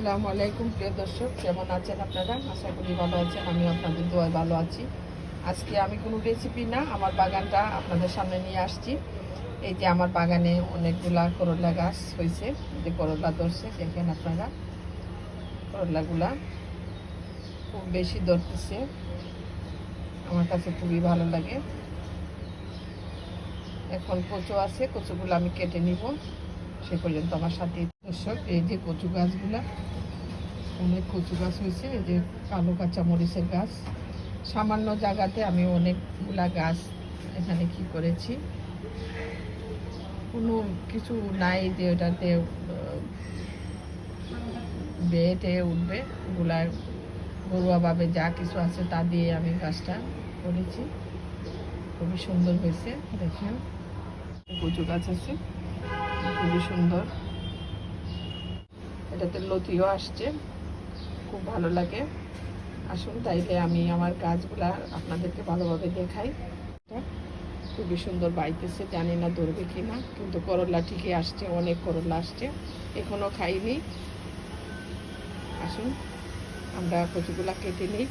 আসসালামু আলাইকুম, প্রিয় দর্শক, কেমন আছেন আপনারা? আশা করি ভালো আছেন, আমি আপনাদের দোয়ায় ভালো আছি। আজকে আমি কোনো রেসিপি না, আমার বাগানটা আপনাদের সামনে নিয়ে আসছি। এই যে আমার বাগানে অনেকগুলা করলা গাছ হয়েছে যে করলা ধরছে, দেখেন আপনারা। করলাগুলা খুব বেশি ধরতেছে, আমার কাছে খুবই ভালো লাগে। এখন কচু আছে, কচুগুলো আমি কেটে নিব। সে পর্যন্ত আমার সাথে দর্শক, এই যে কচু গাছগুলা, অনেক কচু গাছ হয়েছে, এই যে কালো কাঁচা মরিচের গাছ। সামান্য জায়গাতে আমি অনেকগুলা গাছ এখানে কি করেছি। কোনো কিছু নাই যে ওটাতে বেটে উঠবে, ওগুলা ঘরোয়াভাবে যা কিছু আছে তা দিয়ে আমি গাছটা করেছি। খুবই সুন্দর হয়েছে, দেখেন। কচু গাছ আছে। খুবই সুন্দর। এটাতে লতিও আসছে, খুব ভালো লাগে। আসুন তাইলে আমি আমার গাছগুলা আপনাদেরকে ভালোভাবে দেখাই। খুবই সুন্দর বাইতেছে, জানি না ধরবে কি না কিন্তু করলা ঠিকই আসছে, অনেক করলা আসছে। এখনও খাইনি। আসুন, আমরা কচুগুলা কেটে নিই।